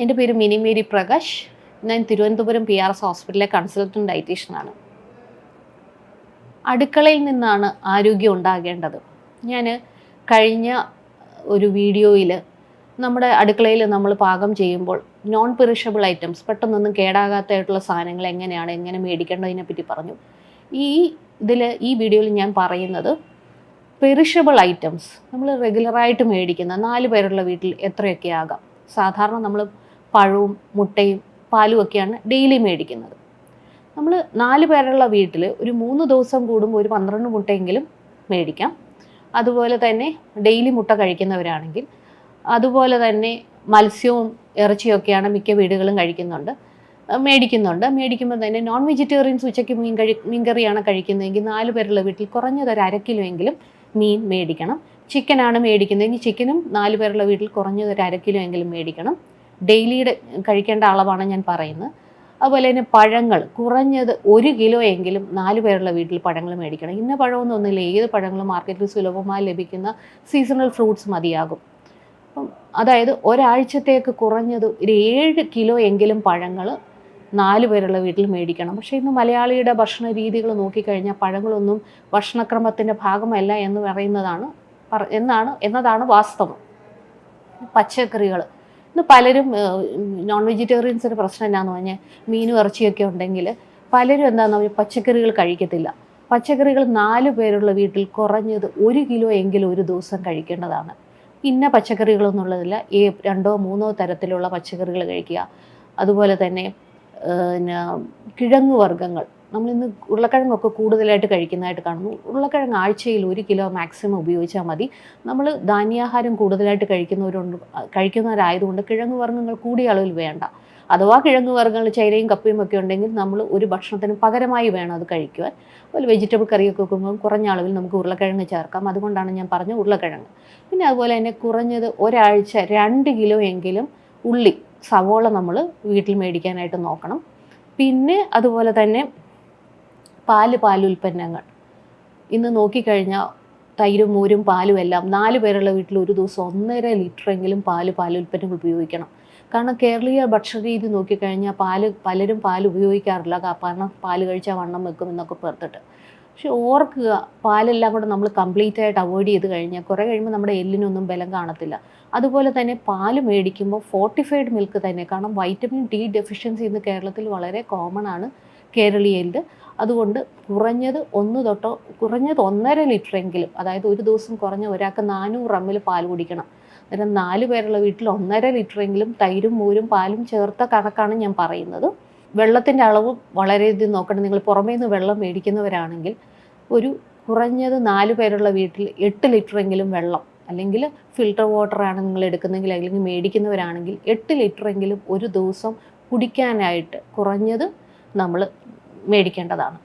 എന്റെ പേര് mini Mary Prakash. ഞാൻ തിരുവനന്തപുരം പി ആർ എസ് ഹോസ്പിറ്റലിലെ കൺസൾട്ടന്റ് ഡയറ്റീഷ്യനാണ്. അടുക്കളയിൽ നിന്നാണ് ആരോഗ്യം ഉണ്ടാകേണ്ടത്. ഞാൻ കഴിഞ്ഞ ഒരു വീഡിയോയിൽ നമ്മുടെ അടുക്കളയിൽ നമ്മൾ പാകം ചെയ്യുമ്പോൾ നോൺ പെറിഷബിൾ ഐറ്റംസ് പെട്ടെന്നൊന്നും കേടാകാത്തതായിട്ടുള്ള സാധനങ്ങൾ എങ്ങനെയാണ് എങ്ങനെ മേടിക്കേണ്ടതിനെ പറ്റി പറഞ്ഞു. ഈ ഇതിൽ ഈ വീഡിയോയിൽ ഞാൻ പറയുന്നത് പെറിഷബിൾ ഐറ്റംസ് നമ്മൾ റെഗുലറായിട്ട് മേടിക്കുന്ന നാല് പേരുള്ള വീട്ടിൽ എത്രയൊക്കെ ആകാം. സാധാരണ നമ്മൾ പഴവും മുട്ടയും പാലും ഒക്കെയാണ് ഡെയിലി മേടിക്കുന്നത്. നമ്മൾ നാല് പേരുള്ള വീട്ടിൽ ഒരു മൂന്ന് ദിവസം കൂടുമ്പോൾ ഒരു പന്ത്രണ്ട് മുട്ടയെങ്കിലും മേടിക്കാം. അതുപോലെ തന്നെ ഡെയിലി മുട്ട കഴിക്കുന്നവരാണെങ്കിൽ അതുപോലെ തന്നെ മത്സ്യവും ഇറച്ചിയൊക്കെയാണ് മിക്ക വീടുകളും കഴിക്കുന്നുണ്ട്. മേടിക്കുന്നുണ്ട്. മേടിക്കുമ്പോൾ തന്നെ നോൺ വെജിറ്റേറിയൻസ് ഉച്ചയ്ക്ക് മീൻ കഴി മീൻകറിയാണ് കഴിക്കുന്നതെങ്കിൽ നാല് പേരുള്ള വീട്ടിൽ കുറഞ്ഞത് ഒരു അര കിലോ എങ്കിലും മീൻ മേടിക്കണം. ചിക്കനാണ് മേടിക്കുന്നതെങ്കിൽ ചിക്കനും നാല് പേരുള്ള വീട്ടിൽ കുറഞ്ഞത് ഒരു അര കിലോ എങ്കിലും മേടിക്കണം. ഡെയിലിയുടെ കഴിക്കേണ്ട അളവാണ് ഞാൻ പറയുന്നത്. അതുപോലെ തന്നെ പഴങ്ങൾ കുറഞ്ഞത് ഒരു കിലോ എങ്കിലും നാല് പേരുള്ള വീട്ടിൽ പഴങ്ങൾ മേടിക്കണം. ഇന്ന പഴമൊന്നും ഒന്നുമില്ല. ഏത് പഴങ്ങളും മാർക്കറ്റിൽ സുലഭമായി ലഭിക്കുന്ന സീസണൽ ഫ്രൂട്ട്സ് മതിയാകും. അപ്പം അതായത് ഒരാഴ്ചത്തേക്ക് കുറഞ്ഞത് ഒരു ഏഴ് കിലോ എങ്കിലും പഴങ്ങൾ നാല് പേരുള്ള വീട്ടിൽ മേടിക്കണം. പക്ഷേ ഇന്ന് മലയാളിയുടെ ഭക്ഷണ രീതികൾ നോക്കിക്കഴിഞ്ഞാൽ പഴങ്ങളൊന്നും ഭക്ഷണക്രമത്തിന്റെ ഭാഗമല്ല എന്ന് പറയുന്നതാണ് പറ എന്നാണ് എന്നതാണ് വാസ്തവം. പച്ചക്കറികൾ ഇന്ന് പലരും നോൺ വെജിറ്റേറിയൻസിന്റെ പ്രശ്നം എന്നാന്ന് പറഞ്ഞാൽ മീനും ഇറച്ചിയൊക്കെ ഉണ്ടെങ്കിൽ പലരും എന്താണെന്ന് പറഞ്ഞാൽ പച്ചക്കറികൾ കഴിക്കത്തില്ല. പച്ചക്കറികൾ നാല് പേരുള്ള വീട്ടിൽ കുറഞ്ഞത് ഒരു കിലോ എങ്കിലും ഒരു ദിവസം കഴിക്കേണ്ടതാണ്. ഇന്ന പച്ചക്കറികളൊന്നുള്ളതില്ല. ഏ രണ്ടോ മൂന്നോ തരത്തിലുള്ള പച്ചക്കറികൾ കഴിക്കുക. അതുപോലെ തന്നെ പിന്നെ കിഴങ്ങ് വർഗങ്ങൾ. നമ്മളിന്ന് ഉരുളക്കിഴങ്ങൊക്കെ കൂടുതലായിട്ട് കഴിക്കുന്നതായിട്ട് കാണുന്നു. ഉരുളക്കിഴങ്ങ് ആഴ്ചയിൽ ഒരു കിലോ മാക്സിമം ഉപയോഗിച്ചാൽ മതി. നമ്മൾ ധാന്യാഹാരം കൂടുതലായിട്ട് കഴിക്കുന്നവരുണ്ട് കഴിക്കുന്നവരായതുകൊണ്ട് കിഴങ്ങ് വർഗങ്ങൾ കൂടിയ അളവിൽ വേണ്ട. അഥവാ കിഴങ്ങ് വർഗങ്ങൾ ചൈനയും കപ്പയും ഒക്കെ ഉണ്ടെങ്കിൽ നമ്മൾ ഒരു ഭക്ഷണത്തിന് പകരമായി വേണം അത് കഴിക്കുവാൻ. അതുപോലെ വെജിറ്റബിൾ കറിയൊക്കെ വെക്കുമ്പോൾ കുറഞ്ഞ അളവിൽ നമുക്ക് ഉരുളക്കിഴങ്ങ് ചേർക്കാം. അതുകൊണ്ടാണ് ഞാൻ പറഞ്ഞ ഉരുളക്കിഴങ്ങ്. പിന്നെ അതുപോലെ തന്നെ കുറഞ്ഞത് ഒരാഴ്ച രണ്ട് കിലോ എങ്കിലും ഉള്ളി സവോള നമ്മൾ വീട്ടിൽ മേടിക്കാനായിട്ട് നോക്കണം. പിന്നെ അതുപോലെ തന്നെ പാൽ പാലുൽപ്പന്നങ്ങൾ. ഇന്ന് നോക്കിക്കഴിഞ്ഞാൽ തൈരും മോരും പാലും എല്ലാം നാല് പേരുള്ള വീട്ടിൽ ഒരു ദിവസം ഒന്നര ലിറ്ററെങ്കിലും പാൽ പാലുൽപ്പന്നങ്ങൾ ഉപയോഗിക്കണം. കാരണം കേരളീയ ഭക്ഷണരീതി നോക്കിക്കഴിഞ്ഞാൽ പാൽ പലരും പാൽ ഉപയോഗിക്കാറില്ല. കാരണം പാൽ കഴിച്ചാൽ വണ്ണം വെക്കും എന്നൊക്കെ പേർത്തിട്ട് പക്ഷെ ഓർക്കുക പാലെല്ലാം കൂടെ നമ്മൾ കംപ്ലീറ്റ് ആയിട്ട് അവോയ്ഡ് ചെയ്ത് കഴിഞ്ഞാൽ കുറേ കഴിയുമ്പോൾ നമ്മുടെ എല്ലിനൊന്നും ബലം കാണത്തില്ല. അതുപോലെ തന്നെ പാൽ മേടിക്കുമ്പോൾ ഫോർട്ടിഫൈഡ് മിൽക്ക് തന്നെ. കാരണം വൈറ്റമിൻ ഡി ഡെഫിഷ്യൻസി ഇന്ന് കേരളത്തിൽ വളരെ കോമൺ ആണ്. കേരളീയയിൽ അതുകൊണ്ട് കുറഞ്ഞത് ഒന്ന് തൊട്ടോ കുറഞ്ഞത് ഒന്നര ലിറ്ററെങ്കിലും അതായത് ഒരു ദിവസം കുറഞ്ഞ ഒരാൾക്ക് നാനൂറ് എമ്മിൽ പാൽ കുടിക്കണം. അന്നേരം നാല് പേരുള്ള വീട്ടിൽ ഒന്നര ലിറ്ററെങ്കിലും തൈരും മോരും പാലും ചേർത്ത കണക്കാണ് ഞാൻ പറയുന്നത്. വെള്ളത്തിന്റെ അളവ് വളരെയധികം നോക്കണം നിങ്ങൾ പുറമേ നിന്ന് വെള്ളം മേടിക്കുന്നവരാണെങ്കിൽ ഒരു കുറഞ്ഞത് നാല് പേരുള്ള വീട്ടിൽ എട്ട് ലിറ്ററെങ്കിലും വെള്ളം അല്ലെങ്കിൽ ഫിൽട്ടർ വാട്ടറാണ് നിങ്ങൾ എടുക്കുന്നതെങ്കിൽ അല്ലെങ്കിൽ മേടിക്കുന്നവരാണെങ്കിൽ എട്ട് ലിറ്ററെങ്കിലും ഒരു ദിവസം കുടിക്കാനായിട്ട് കുറഞ്ഞത് നമ്മൾ മേടിക്കേണ്ടതാണ്.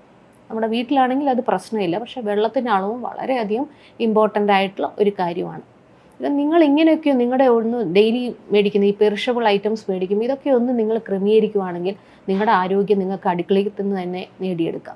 നമ്മുടെ വീട്ടിലാണെങ്കിൽ അത് പ്രശ്നമില്ല. പക്ഷേ വെള്ളത്തിന്റെ അളവും വളരെയധികം ഇമ്പോർട്ടന്റ് ആയിട്ടുള്ള ഒരു കാര്യമാണ്. ഇത് നിങ്ങൾ ഇങ്ങനെയൊക്കെ നിങ്ങളുടെ ഒന്ന് ഡെയിലി മേടിക്കുന്ന ഈ പെറിഷബിൾ ഐറ്റംസ് മേടിക്കും ഇതൊക്കെ ഒന്ന് നിങ്ങൾ ക്രമീകരിക്കുവാണെങ്കിൽ നിങ്ങളുടെ ആരോഗ്യം നിങ്ങൾക്ക് അടുക്കളയിൽ നിന്ന് തന്നെ നേടിയെടുക്കാം.